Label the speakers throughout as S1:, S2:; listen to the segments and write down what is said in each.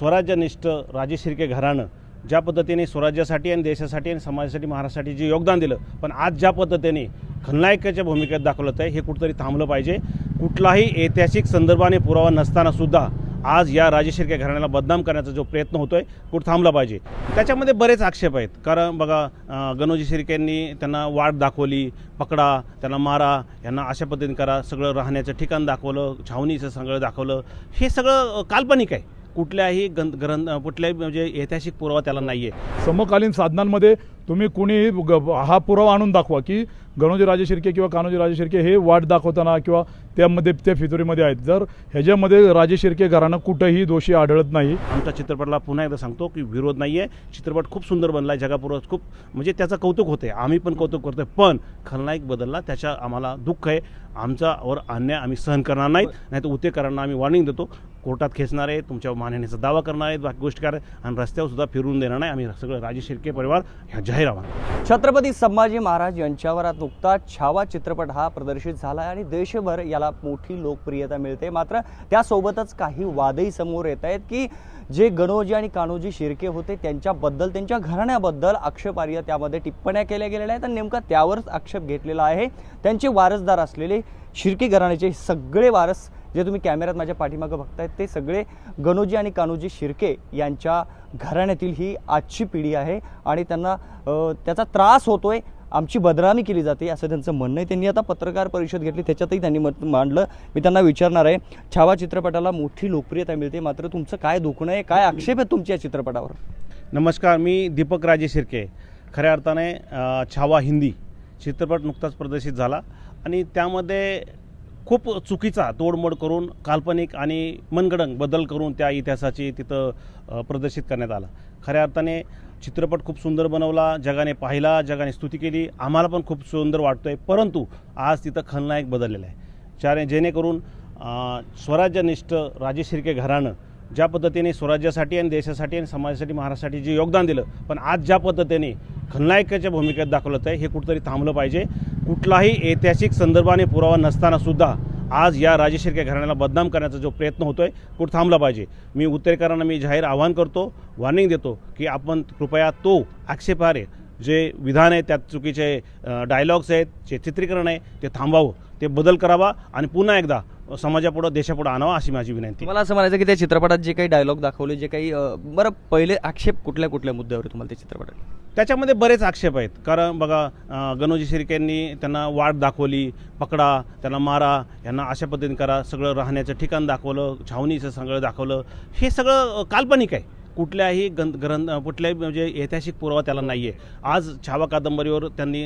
S1: स्वराज्यनिष्ठ राजे शिर्के घराणं ज्या पद्धतीने स्वराज्यासाठी आणि देशासाठी आणि समाजासाठी महाराष्ट्रासाठी जे योगदान दिलं पण आज ज्या पद्धतीने खलनायकाच्या भूमिकेत दाखवलं आहे हे कुठंतरी थांबलं पाहिजे. कुठलाही ऐतिहासिक संदर्भाने पुरावा नसताना सुद्धा आज या राजे शिर्के घराण्याला बदनाम करण्याचा जो प्रयत्न होतो आहे कुठं थांबला पाहिजे. त्याच्यामध्ये बरेच आक्षेप आहेत. कारण बघा गणोजी शिर्केंनी त्यांना वाट दाखवली पकडा त्यांना मारा यांना अशा पद्धतीने करा सगळं राहण्याचं ठिकाण दाखवलं छावणीचं सगळं दाखवलं. हे सगळं काल्पनिक आहे. कुठल्याही गं ग्रंथ कुठल्याही म्हणजे ऐतिहासिक पुरावा त्याला नाही आहे
S2: समकालीन साधनांमध्ये तुम्ही कुणी ग- हा पुरावा आणून दाखवा की गणोजी राजे शिर्के किंवा कान्होजी राजे शिर्के हे वाट दाखवताना किंवा त्यामध्ये त्या फितुरीमध्ये आहेत. जर ह्याच्यामध्ये राजे शिर्के घरानं कुठंही दोषी आढळत नाही.
S1: आमच्या चित्रपटाला पुन्हा एकदा सांगतो की विरोध नाही आहे चित्रपट खूप सुंदर बनला आहे जगापुरं खूप म्हणजे त्याचं कौतुक होते आम्ही पण कौतुक करतोय. पण खलनायक बदलला. त्याच्या आम्हाला दुःख आहे. आमच्यावर अन्याय आम्ही सहन करणार नाहीत. नाही तर उतेकरांना आम्ही वॉर्निंग देतो. कोर्टात खेचणार आहे. तुमच्या मानण्याचा दावा करणार आहेत. बाकी गोष्टी करणार आणि रस्त्यावर सुद्धा फिरून देणार नाही. आम्ही सगळं राजे शिर्के परिवार ह्या जाहीर आव्हान
S3: छत्रपती संभाजी महाराज यांच्यावर आज नुकताच छावा चित्रपट हा प्रदर्शित झाला आणि देशभर याला मोठी लोकप्रियता मिळते. मात्र त्यासोबतच काही वादही समोर येत आहेत की जे गणोजी आणि कान्होजी शिर्के होते त्यांच्याबद्दल त्यांच्या घराण्याबद्दल आक्षेपार्ह त्यामध्ये टिप्पण्या केल्या गेलेल्या आहेत आणि नेमका त्यावरच आक्षेप घेतलेला आहे. त्यांचे वारसदार असलेले शिर्के घराण्याचे सगळे वारस जे तुम्ही कॅमेऱ्यात माझ्या पाठीमागं बघताय ते सगळे गणोजी आणि कान्होजी शिर्के यांच्या घराण्यातील ही आजची पिढी आहे आणि त्यांना त्याचा त्रास होतोय आमची बदनामी केली जाते असं त्यांचं म्हणणं आहे. त्यांनी आता पत्रकार परिषद घेतली त्याच्यातही त्यांनी मत मांडलं. मी त्यांना विचारणार आहे छावा चित्रपटाला मोठी लोकप्रियता मिळते मात्र तुमचं काय दुखणं आहे काय आक्षेप आहे तुमच्या या चित्रपटावर?
S1: नमस्कार मी दीपक राजे शिर्के. खऱ्या अर्थाने छावा हिंदी चित्रपट नुकताच प्रदर्शित झाला आणि त्यामध्ये खूप चुकीचा तोडमोड करून काल्पनिक आणि मनगडंग बदल करून त्या इतिहासाची तिथं प्रदर्शित करण्यात आला. खऱ्या अर्थाने चित्रपट खूप सुंदर बनवला जगाने पाहिला जगाने स्तुती केली आम्हाला पण खूप सुंदर वाटतोय. परंतु आज तिथं खलनायक बदललेला आहे. ज्याने जेणेकरून स्वराज्यनिष्ठ राजे शिर्के घराणं ज्या पद्धतीने स्वराज्यासाठी आणि देशासाठी आणि समाजासाठी महाराष्ट्रासाठी जे योगदान दिलं पण आज ज्या पद्धतीने खलनायकाच्या भूमिकेत दाखवलं आहे हे कुठंतरी थांबलं पाहिजे. कुठलाही ऐतिहासिक संदर्भाने पुरावा नसताना सुद्धा आज या राजे घराण्याला बदनाम करण्याचा जो प्रयत्न होतो आहे कुठं थांबला पाहिजे. मी उत्तरेकरांना मी जाहीर आवाहन करतो वॉर्निंग देतो की आपण कृपया तो आक्षेपारे जे विधान आहे त्यात चुकीचे डायलॉग्स आहेत जे चित्रीकरण आहे ते थांबावं. ते बदल करावा आणि पुन्हा एकदा समाजापुढं देशापुढं आणावा अशी माझी विनंती.
S3: तुम्हाला असं म्हणायचं की त्या चित्रपटात जे काही डायलॉग दाखवले जे काही बरं पहिले आक्षेप कुठल्या कुठल्या मुद्द्यावर तुम्हाला त्या चित्रपटात?
S1: त्याच्यामध्ये बरेच आक्षेप आहेत. कारण बघा गणोजी शिर्केंनी त्यांना वाट दाखवली पकडा त्यांना मारा यांना अशा पद्धतीने करा सगळं राहण्याचं ठिकाण दाखवलं छावणीचं सगळं दाखवलं. हे सगळं काल्पनिक आहे. कुठल्याही गं ग्रंथ कुठल्याही म्हणजे ऐतिहासिक पुरावा त्याला नाही आहे आज छावा कादंबरीवर त्यांनी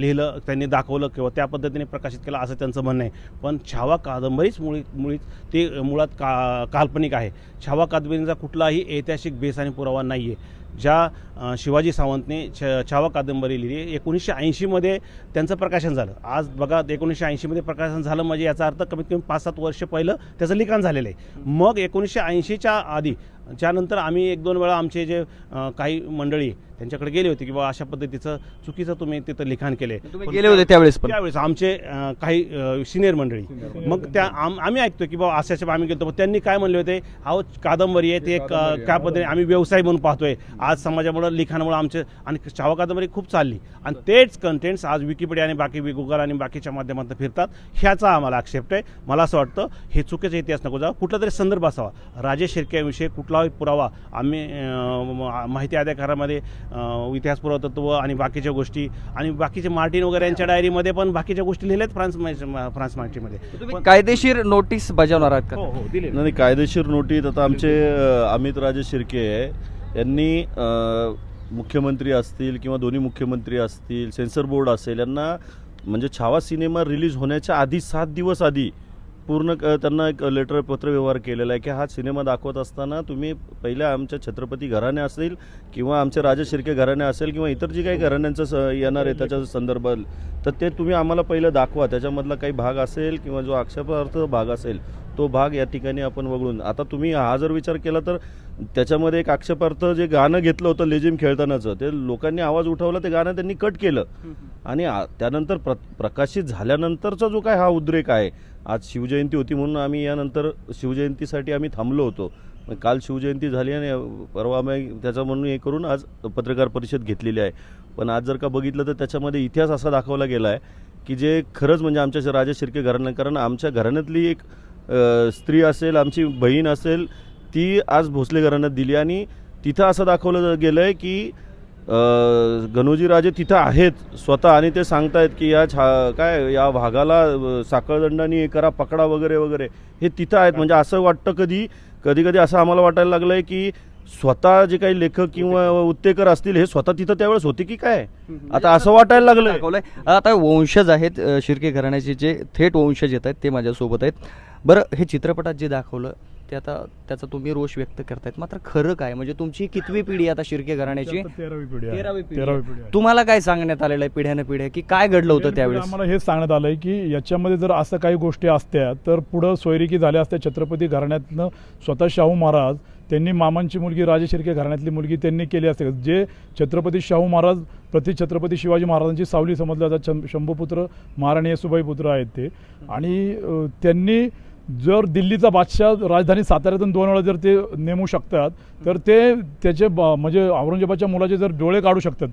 S1: लिहिलं त्यांनी दाखवलं किंवा त्या पद्धतीने प्रकाशित केलं असं त्यांचं म्हणणं आहे. पण छावा कादंबरीच मुळी मुळीच ते मुळात का काल्पनिक आहे. छावा कादंबरीचा कुठलाही ऐतिहासिक बेस आणि पुरावा नाही आहे ज्या शिवाजी सावंतने छ छावा कादंबरी लिहिली एकोणीसशे ऐंशीमध्ये त्यांचं प्रकाशन झालं. आज बघा एकोणीसशे ऐंशीमध्ये प्रकाशन झालं म्हणजे याचा अर्थ कमीत कमी पाच सात वर्ष पहिलं त्याचं लिखाण झालेलं आहे. मग एकोणीसशे ऐंशीच्या आधी त्यानंतर आम्ही एक दोन वेळा आमचे जे काही मंडळी त्यांच्याकडे गेले होते की बाबा अशा पद्धतीचं चुकीचं तुम्ही तिथं लिखाण केले
S3: गेले होते त्यावेळेस
S1: त्यावेळेस आमचे काही सिनियर मंडळी. मग त्या आम आम्ही ऐकतो की बाबा अशाच्या आम्ही गेलो पण त्यांनी काय म्हणले होते? अहो कादंबरी आहे ते एक काय पद्धतीने आम्ही व्यवसाय म्हणून पाहतोय. आज समाजामुळं लिखाणामुळे आमचे आणि छावा कादंबरी खूप चालली. आणि तेच कंटेंट्स आज विकिपीडिया आणि बाकी गुगल आणि बाकीच्या माध्यमातून फिरतात. ह्याचा आम्हाला आक्षेप आहे. मला असं वाटतं हे चुकीचा इतिहास नको जावं. कुठला तरी संदर्भ असावा. राजे शिर्क्याविषयी कुठलाही पुरावा. आम्ही माहिती अधिकारामध्ये इतिहास पुरातत्व आणि बाकीच्या गोष्टी आणि बाकीचे मार्टिन वगैरे यांच्या डायरीमध्ये पण बाकीच्या गोष्टी लिहिल्यात फ्रान्स फ्रान्स मार्टीमध्ये
S3: कायदेशीर नोटीस बजावणार आहात का?
S1: हो हो दिले
S4: नाही कायदेशीर नोटीस आता आमचे अमित राजे शिर्के यांनी मुख्यमंत्री असतील किंवा दोन्ही मुख्यमंत्री असतील सेन्सर बोर्ड असेल यांना म्हणजे छावा सिनेमा रिलीज होण्याच्या आधी सात दिवस आधी पूर्ण त्यांना एक लेटर पत्रव्यवहार केलेला आहे की हा सिनेमा दाखवत असताना तुम्ही पहिल्या आमच्या छत्रपती घराणे असेल किंवा आमचे राजा शिर्के घराणे असेल किंवा इतर जी काही घराण्यांचं स येणार आहे त्याच्या संदर्भात तर ते तुम्ही आम्हाला पहिलं दाखवा. त्याच्यामधला काही भाग असेल किंवा जो आक्षेपार्थ भाग असेल तो भाग या ठिकाणी आपण वगळून. आता तुम्ही हा जर विचार केला तर त्याच्यामध्ये एक आक्षेपार्थ जे गाणं घेतलं होतं लेझिम खेळतानाचं ते लोकांनी आवाज उठवला ते गाणं त्यांनी कट केलं. आणि त्यानंतर प्र प्रकाशित झाल्यानंतरचा जो काय हा उद्रेक आहे आज शिवजयंती होती म्हणून आम्ही यानंतर शिवजयंतीसाठी आम्ही थांबलो होतो. काल शिवजयंती झाली आणि परवा आम्ही त्याचा म्हणून हे करून आज पत्रकार परिषद घेतलेली आहे. पण आज जर का बघितलं तर त्याच्यामध्ये इतिहास असा दाखवला गेला आहे की जे खरंच म्हणजे आमच्या राजा शिर्के घराणं कारण आमच्या घराण्यातली एक स्त्री असेल आमची बहीण असेल ती आज भोसले घराण्यात दिली आणि तिथं असं दाखवलं गेलं आहे की गणोजीराजे गणोजी राजे तिथं आहेत स्वतः आणि ते सांगतायत की या छा काय या भागाला साखळदंडाने हे करा पकडा वगैरे वगैरे. हे तिथं आहेत. म्हणजे असं वाटतं कधी कधी कधी असं आम्हाला वाटायला लागलंय की स्वतः जे काही लेखक किंवा उत्तेकर असतील हे स्वतः तिथं त्यावेळेस होते की काय? आता असं वाटायला
S3: लागलं आता वंशज आहेत शिर्के घराण्याचे जे थेट वंशज येत आहेत ते माझ्यासोबत आहेत. बरं हे चित्रपटात जे दाखवलं ते आता त्याचा तुम्ही रोष व्यक्त करतायत. मात्र खरं काय? म्हणजे तुमची कितवी पिढी आता शिर्के घराण्याची?
S2: तेरावी पिढी आहे.
S3: तेरावी पिढी.
S2: तेरावी. पिढी आहे.
S3: तुम्हाला काय सांगण्यात आलेलं आहे पिढ्यानं पिढ्या? की काय घडलं होतं
S2: त्यावेळी
S3: त्यावेळेस?
S2: आम्हाला हेच सांगण्यात आलंय की याच्यामध्ये जर असं काही गोष्टी असत्या तर पुढं सोयरिकी झाल्या असत्या छत्रपती घराण्यातनं स्वतः शाहू महाराज त्यांनी मामांची मुलगी राजे शिर्के घराण्यातली मुलगी त्यांनी केली असते. जे छत्रपती शाहू महाराज प्रति छत्रपती शिवाजी महाराजांची सावली समजल्या जातात. शं- शंभूपुत्र महाराणी येसुबाई पुत्र आहेत ते. आणि अं, त्यांनी जर दिल्लीचा बादशाह राजधानी साताऱ्यातून दोन वेळा जर ते नेमू शकतात तर ते त्याचे म्हणजे औरंगजेबाच्या मुलाचे जर डोळे काढू शकतात.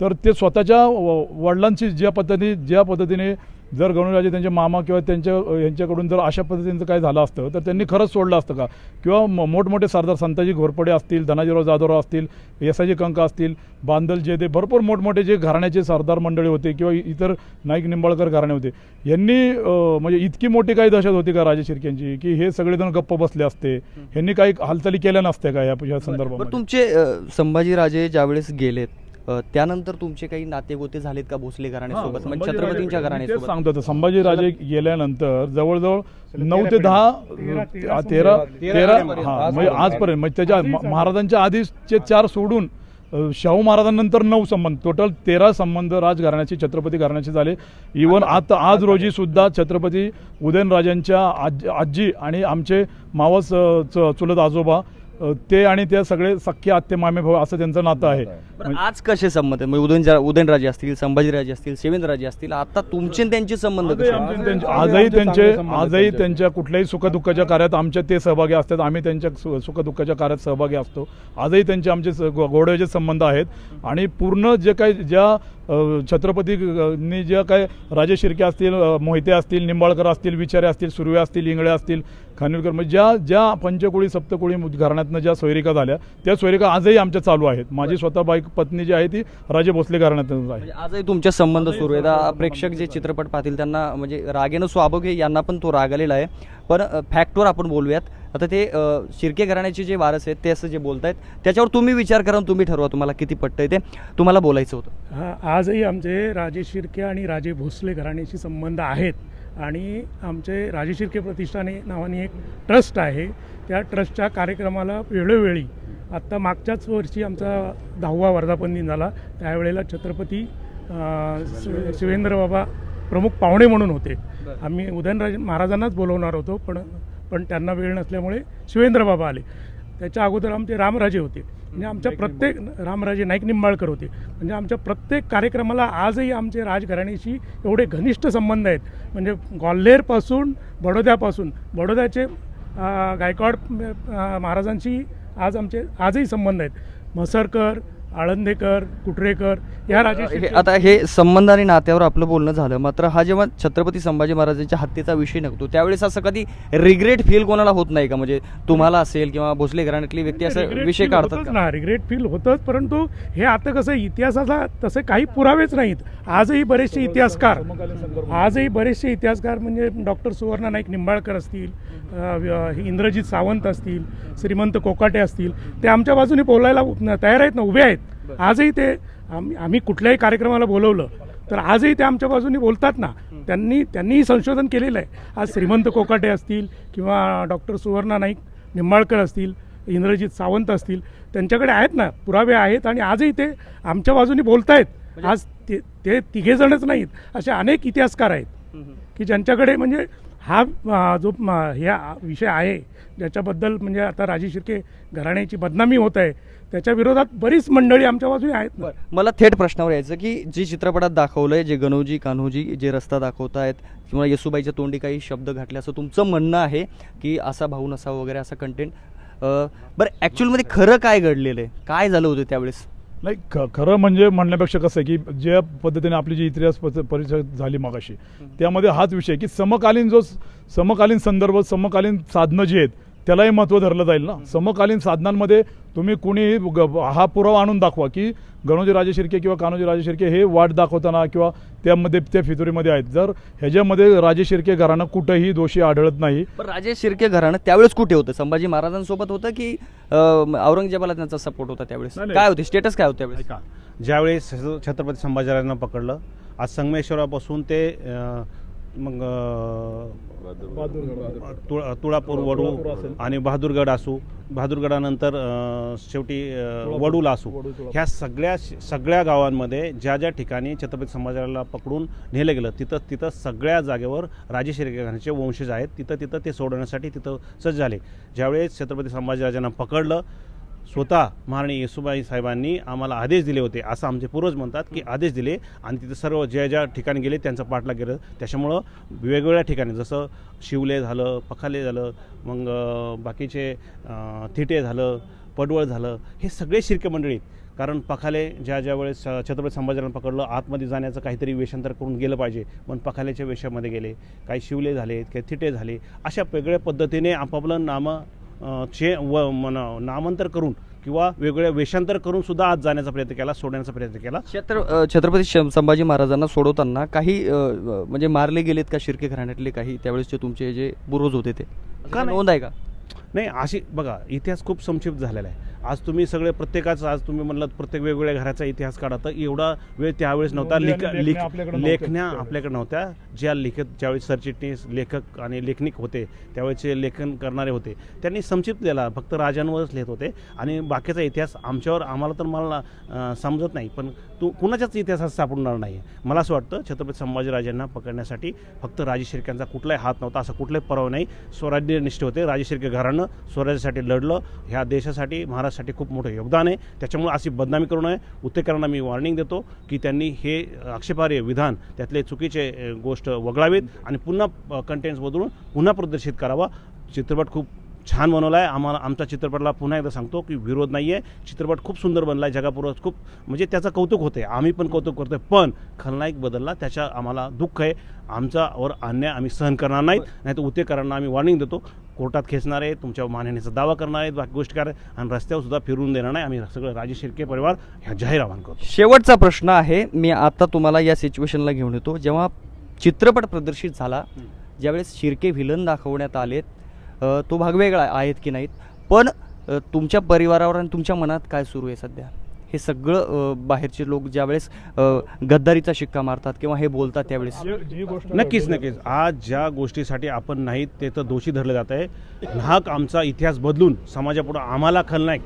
S2: तर ते स्वतःच्या व- वडिलांची ज्या पद्धती ज्या पद्धतीने जर गणराजे त्यांचे मामा किंवा त्यांच्या यांच्याकडून जर अशा पद्धतीचं काय झालं असतं तर त्यांनी खरंच सोडलं असतं का? किंवा म- मोठमोठे सरदार संताजी घोरपडे असतील धनाजीराव जाधवराव असतील यसाजी कंका असतील बांदल जेदे भरपूर मोठमोठे जे घराण्याचे सरदार मंडळी होते किंवा इतर नाईक निंबाळकर घराणे होते यांनी म्हणजे इतकी मोठी काही दहशत होती का राजे शिर्क्यांची की हे सगळेजण गप्प बसले असते? यांनी काही हालचाली केल्या नसत्या का या संदर्भात
S3: तुमचे संभाजीराजे ज्यावेळेस गेलेत त्यानंतर तुमचे काही नातेगोते झालेत का भोसले घराण्यासोबत म्हणजे छत्रपतींच्या
S2: तेच
S3: घराण्यासोबत
S2: सांगतो संभाजीराजे गेल्यानंतर जवळजवळ नऊ ते दहा तेरा तेरा हा म्हणजे आजपर्यंत म्हणजे त्याच्या महाराजांच्या आधीचे चार सोडून शाहू महाराजांनंतर नऊ संबंध टोटल तेरा संबंध राजघराण्याचे छत्रपती घराण्याचे झाले. इवन आता आज रोजी सुद्धा छत्रपती उदयनराजांच्या आजी आजी आणि आमचे मावस चुलत आजोबा ते आणि ते सगळे सख्खे आत्ते मामे भाऊ असं त्यांचं नातं आहे.
S3: आज कसे संबंध आहेत? म्हणजे उदयन उदयनराजे असतील संभाजीराजे असतील शिवेंद्रराजे असतील आता तुमचे आणि त्यांचे संबंध
S2: आजही त्यांचे आजही त्यांच्या कुठल्याही सुखदुःखाच्या कार्यात आमच्या ते सहभागी असतात. आम्ही त्यांच्या सु- सुखदुःखाच्या कार्यात सहभागी असतो. आजही त्यांचे आमचे गोडव्याचे संबंध आहेत. आणि पूर्ण जे काही ज्या छत्रपतींनी ज्या काय राजे शिर्के असतील मोहिते असतील निंबाळकर असतील विचारे असतील सुर्वे असतील इंगळे असतील खानविलकर म्हणजे ज्या ज्या पंचकुळी सप्तकुळी घराण्यातनं ज्या सोयरिका झाल्या त्या सोयरिका आजही आमच्या चालू आहेत. माझी स्वतः बाईक पत्नी जी आहे ती राजे भोसले घराण्यातून आहे.
S3: म्हणजे आजही तुमचे संबंध सुरू आहेत. आ, प्रेक्षक जे चित्रपट पाहतील त्यांना म्हणजे रागेनं स्वाभाविक आहे, यांना पण तो राग आलेला आहे. पण फॅक्टवर आपण बोलूयात. आता ते अ, शिर्के घराण्याचे जे वारस आहेत ते असं जे बोलतायत त्याच्यावर तुम्ही विचार करा आणि तुम्ही ठरवा तुम्हाला किती पटतंय ते. तुम्हाला बोलायचं होतं.
S5: हा आजही आमचे राजे शिर्के आणि राजे भोसले घराण्याशी संबंध आहेत. आणि आमचे राजे शिर्के प्रतिष्ठाने नावाने एक ट्रस्ट आहे. त्या ट्रस्टच्या कार्यक्रमाला वेळोवेळी आत्ता मागच्याच वर्षी आमचा दहावा वर्धापन दिन झाला. त्यावेळेला छत्रपती अं, शिव- शिवेंद्र बाबा प्रमुख पाहुणे म्हणून होते. आम्ही उदयनराजे महाराजांनाच बोलवणार होतो पण पण त्यांना वेळ नसल्यामुळे शिवेंद्र बाबा आले. त्याच्या अगोदर आमचे रामराजे होते. म्हणजे आमच्या प्रत्येक रामराजे नाईक निंबाळकर होते. म्हणजे आमच्या प्रत्येक कार्यक्रमाला आजही आमचे राजघराण्याशी एवढे घनिष्ठ संबंध आहेत. म्हणजे ग्वाल्हेरपासून बडोद्यापासून बडोद्याचे गायकवाड महाराजांशी आज आमचे आजही संबंध आहेत. म्हसरकर आळंदेकर कुटरेकर या राजे
S3: हे आता हे संबंध आणि नात्यावर आपलं बोलणं झालं. मात्र हा जेव्हा छत्रपती संभाजी महाराजांच्या हत्येचा विषय निघतो त्यावेळेस असं कधी रिग्रेट फील कोणाला होत नाही का? म्हणजे तुम्हाला असेल किंवा भोसले घराण्यातली व्यक्ती असं
S5: Regret
S3: विषय
S5: feel
S3: काढतात का?
S5: ना रिग्रेट फील होतंच परंतु हे आता कसं इतिहासाचा तसे काही पुरावेच नाहीत. आजही बरेचसे इतिहासकार आजही बरेचसे इतिहासकार म्हणजे डॉक्टर सुवर्णा नाईक निंबाळकर असतील अ, इंद्रजित सावंत असतील श्रीमंत कोकाटे असतील ते आमच्या बाजूने बोलायला उ- तयार आहेत ना उभे आहेत. आजही ते आम्ही आम्ही कुठल्याही कार्यक्रमाला बोलवलं तर आजही ते आमच्या बाजूने बोलतात ना. त्यांनी त्यांनीही संशोधन केलेलं आहे. आज श्रीमंत कोकाटे असतील किंवा डॉक्टर सुवर्णा नाईक निंबाळकर असतील इंद्रजित सावंत असतील त्यांच्याकडे आहेत ना पुरावे आहेत आणि आजही ते आमच्या बाजूने बोलतायत. आज ते ते तिघेजणच नाहीत असे अनेक इतिहासकार आहेत. की ज्यांच्याकडे म्हणजे हा जो ह्या विषय आहे ज्याच्याबद्दल म्हणजे आता राजे शिर्के घराण्याची बदनामी होत आहे त्याच्या विरोधात बरीच मंडळी आमच्या बाजूने आहेत ना.
S3: मला थेट प्रश्नावर यायचं की जे चित्रपटात दाखवलंय जे गणोजी कान्होजी जे रस्ता दाखवतायत किंवा येसुबाईच्या तोंडी काही शब्द घातले असं तुमचं म्हणणं आहे की असा भाऊ नसा वगैरे असा कंटेंट अ, बरं ॲक्च्युअलमध्ये खरं काय घडलेलं आहे? काय झालं होतं त्यावेळेस?
S2: नाही ख खरं म्हणजे म्हणण्यापेक्षा कसं आहे की ज्या पद्धतीने आपली जी इतिहास परिषद झाली मागाशी त्यामध्ये हाच विषय की समकालीन जो समकालीन संदर्भ समकालीन साधनं जी आहेत त्यालाही महत्त्व धरलं जाईल ना. समकालीन साधनांमध्ये तुम्ही कुणी हा पुरावा आणून दाखवा की गणोजी राजे शिर्के किंवा कान्होजी राजे शिर्के हे वाट दाखवताना किंवा त्यामध्ये त्या फितुरीमध्ये आहेत. जर ह्याच्यामध्ये राजे शिर्के घराणं कुठंही दोषी आढळत नाही.
S3: पण राजे शिर्के घराणं त्यावेळेस कुठे होतं? संभाजी महाराजांसोबत होतं की औरंगजेबाला त्यांचा सपोर्ट होता त्यावेळेस. काय होते? स्टेटस काय होतं त्यावेळेस?
S1: ऐका. ज्यावेळेस छत्रपती संभाजीराजांना पकडलं आज संगमेश्वरापासून ते मग तुळा तुळापूर वडू. आणि बहादूरगड असू बहादूरगडानंतर शेवटी. वडूला असू. ह्या सगळ्या सगळ्या गावांमध्ये ज्या ज्या ठिकाणी छत्रपती संभाजीराजाला पकडून नेलं गेलं तिथं तिथं सगळ्या जागेवर राजे शिर्के घराण्याचे वंशज आहेत तिथं तिथं ते सोडवण्यासाठी तिथं सज्ज झाले ज्यावेळेस छत्रपती संभाजीराजांना पकडलं स्वतः महाराणी येसुबाई साहेबांनी आम्हाला आदेश दिले होते असं आमचे पूर्वज म्हणतात की आदेश दिले आणि तिथे सर्व ज्या ज्या ठिकाणी गेले त्यांचा पाठलाग केलं. त्याच्यामुळं वेगवेगळ्या ठिकाणी जसं शिवले झालं पखाले झालं मग बाकीचे थिटे झालं पडवळ झालं हे सगळे शिर्के मंडळीत कारण पखाले ज्या ज्या वेळेस छत्रपती संभाजीराजांना पकडलं आतमध्ये जाण्याचं काहीतरी वेषांतर करून गेलं पाहिजे पण पखाल्याच्या वेशामध्ये गेले. काही शिवले झाले काही थिटे झाले अशा वेगळ्या पद्धतीने आपापलं नाम चे व मन नामांतर करून किंवा वेगवेगळ्या वेषांतर करून सुद्धा आज जाण्याचा प्रयत्न केला सोडण्याचा प्रयत्न केला.
S3: छत्र छत्रपती संभाजी महाराजांना सोडवताना काही म्हणजे मारले गेलेत का शिर्के घराण्यातले काही? त्यावेळेसचे तुमचे जे पूर्वज होते ते?
S1: का?
S3: नोंद आहे का?
S1: नाही अशी बघा इतिहास खूप संक्षिप्त झालेला आहे. आज तुम्ही सगळे प्रत्येकाचा आज तुम्ही म्हणलात प्रत्येक वेगवेगळ्या घराचा इतिहास काढा तर एवढा वेळ त्यावेळेस नव्हता. लिख लिख
S2: लेखण्या आपल्याकडे नव्हत्या.
S1: ज्या लिखत ज्यावेळेस सरचिटणीस लेखक आणि लेखनिक होते त्यावेळेचे लेखन करणारे होते त्यांनी संक्षिप्त दिला फक्त राजांवरच लिहित होते. आणि बाकीचा इतिहास आमच्यावर आम्हाला तर मला समजत नाही पण तू कुणाच्याच इतिहासात सापडणार नाही. मला असं वाटतं छत्रपती संभाजीराजांना पकडण्यासाठी फक्त राजे शिर्क्यांचा कुठलाही हात नव्हता असं कुठलाही परवा नाही. स्वराज्यनिष्ठ होते. राजे शिर्के घराणं स्वराज्यासाठी लढलं. ह्या देशासाठी महाराष्ट्रासाठी खूप मोठं योगदान आहे. त्याच्यामुळे अशी बदनामी करू नये. उत्तेकरांना मी वॉर्निंग देतो की त्यांनी हे आक्षेपार्ह विधान त्यातले चुकीचे गोष्ट वगळावीत आणि पुन्हा कंटेंट्स बदलून पुन्हा प्रदर्शित करावा. चित्रपट खूप छान बनवला आहे आम्हाला आमच्या चित्रपटाला पुन्हा एकदा सांगतो की विरोध नाही आहे चित्रपट खूप सुंदर बनला आहे जगापुरं खूप म्हणजे त्याचं कौतुक होते आम्ही पण कौतुक करतोय. पण खलनायक बदलला. त्याच्या आम्हाला दुःख आहे. आमच्यावर अन्याय आम्ही सहन करणार नाहीत. नाही तर उत्तेकरांना आम्ही वॉर्निंग देतो. कोर्टात खेचणार आहे तुमच्या मानहानीचा दावा करणार आहेत बाकी गोष्टी करणार आणि रस्त्यावर सुद्धा फिरून देणार नाही. आम्ही सगळं राजे शिर्के परिवार ह्या जाहीर आवाहन करतो.
S3: शेवटचा प्रश्न आहे मी आता तुम्हाला या सिच्युएशनला घेऊन येतो. जेव्हा चित्रपट प्रदर्शित झाला ज्यावेळेस शिर्के व्हिलन दाखवण्यात आलेत तो भाग वेगळा आहेत की नाहीत. पण तुमच्या परिवारावर आणि तुमच्या मनात काय सुरू आहे सध्या? हे सगळं बाहेरचे लोक ज्यावेळेस गद्दारीचा शिक्का मारतात किंवा हे बोलतात त्यावेळेस.
S1: नक्कीच नक्कीच. आज ज्या गोष्टीसाठी आपण नाहीत ते तर दोषी धरलं जात आहे. नाहक आमचा इतिहास बदलून समाजापुढं आम्हाला खलनायक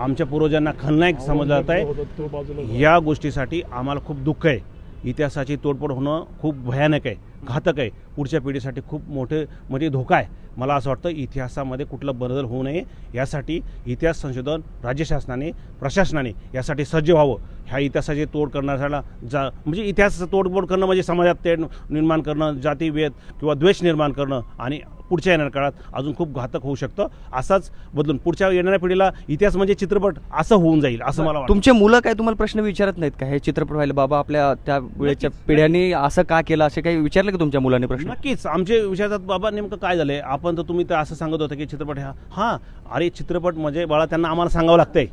S1: आमच्या पूर्वजांना खलनायक समजलं जात आहे. या गोष्टीसाठी आम्हाला खूप दुःख आहे. इतिहासाची तोडफोड होणं खूप भयानक आहे घातक आहे. पुढच्या पिढीसाठी खूप मोठे म्हणजे धोका आहे. मला असं वाटतं इतिहासामध्ये कुठलं बदल होऊ नये यासाठी इतिहास संशोधन राज्य शासनाने प्रशासनाने यासाठी सज्ज व्हावं. ह्या इतिहासाची तोड करणाऱ्याला जा म्हणजे इतिहासाचं तोडफोड करणं म्हणजे समाजात ते निर्माण करणं जातीभेद किंवा द्वेष निर्माण करणं आणि पुढच्या येणाऱ्या काळात अजून खूप घातक होऊ शकतं. असाच बदलून पुढच्या येणाऱ्या पिढीला इतिहास म्हणजे चित्रपट असं होऊन जाईल असं मला
S3: तुमचे मुलं काय तुम्हाला प्रश्न विचारत नाहीत का? हे चित्रपट व्हायला बाबा आपल्या त्या वेळेच्या पिढ्यांनी असं का केलं असे काही विचारले का तुमच्या मुलांनी प्रश्न?
S1: नक्कीच. आमचे विचारतात बाबा नेमकं काय झालंय? आपण तर तुम्ही तर असं सांगत होता की चित्रपट हा हां अरे चित्रपट म्हणजे बाळा त्यांना आम्हाला सांगावं लागतंय.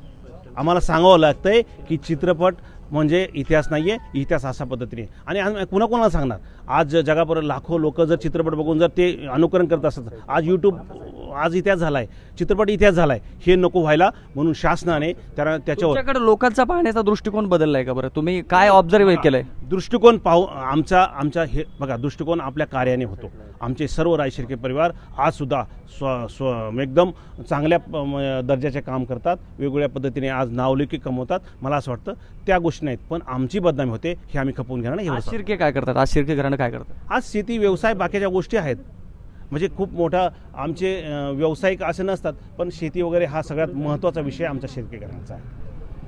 S1: आम्हाला सांगावं लागतंय की चित्रपट म्हणजे इतिहास नाही आहे इतिहास अशा पद्धतीने. आणि कुणाकुणाला सांगणार? आज जगापर लाखो लोक जर चित्रपट बघून जर ते अनुकरण करत असतात आज यूट्यूब आज इतिहास झाला आहे चित्रपट इतिहास झाला आहे हे नको व्हायला म्हणून शासनाने त्याला त्याच्यावर
S3: तुमच्याकडे लोकांचा पाहण्याचा दृष्टिकोन बदललाय का बरं? तुम्ही काय ऑब्झर्व केलंय?
S1: दृष्टिकोन पाहू आमचा आमचा हे बघा दृष्टिकोन आपल्या कार्याने होतो. आमचे सर्व रायशिर्के परिवार आज सुद्धा स्व स्व एकदम चांगल्या प- म- दर्जाचे काम करतात. वेगवेगळ्या पद्धतीने आज नावलौकिक कमवतात. मला असं वाटतं त्या गोष्टी नाहीत पण आमची बदनामी होते हे आम्ही खपवून घेणार नाही एवढं सांगतो.
S3: काय करतात? आज शिर्के घराणं काय करतात?
S1: आज शेती व्यवसाय बाकीच्या गोष्टी आहेत. म्हणजे खूप मोठा आमचे व्यावसायिक असे नसतात पण शेती वगैरे हा सगळ्यात महत्त्वाचा विषय आमच्या शेतकऱ्यांचा आहे.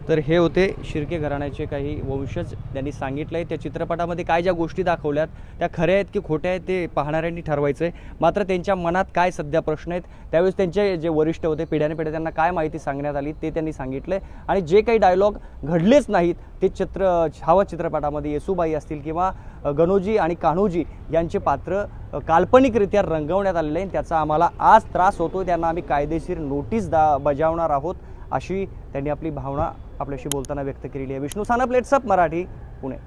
S3: तर हे होते शिर्के घराण्याचे काही वंशज. त्यांनी सांगितलं आहे त्या चित्रपटामध्ये काय ज्या गोष्टी दाखवल्यात त्या खऱ्या आहेत की खोट्या आहेत ते पाहणाऱ्यांनी ठरवायचं आहे मात्र त्यांच्या मनात काय सध्या प्रश्न आहेत त्यावेळेस त्यांचे जे वरिष्ठ होते पिढ्याने पिढ्या त्यांना काय माहिती सांगण्यात आली ते त्यांनी सांगितलं आहे आणि जे काही डायलॉग घडलेच नाहीत ते चित्र छावा चित्रपटामध्ये येसुबाई असतील किंवा गणोजी आणि कान्होजी यांचे पात्र काल्पनिकरित्या रंगवण्यात आलेले आहे त्याचा आम्हाला आज त्रास होतो त्यांना आम्ही कायदेशीर नोटीस दा बजावणार आहोत अशी त्यांनी आपली भावना आपल्याशी बोलताना व्यक्त केलेली आहे. विष्णू सानप लेट्सअप मराठी पुणे.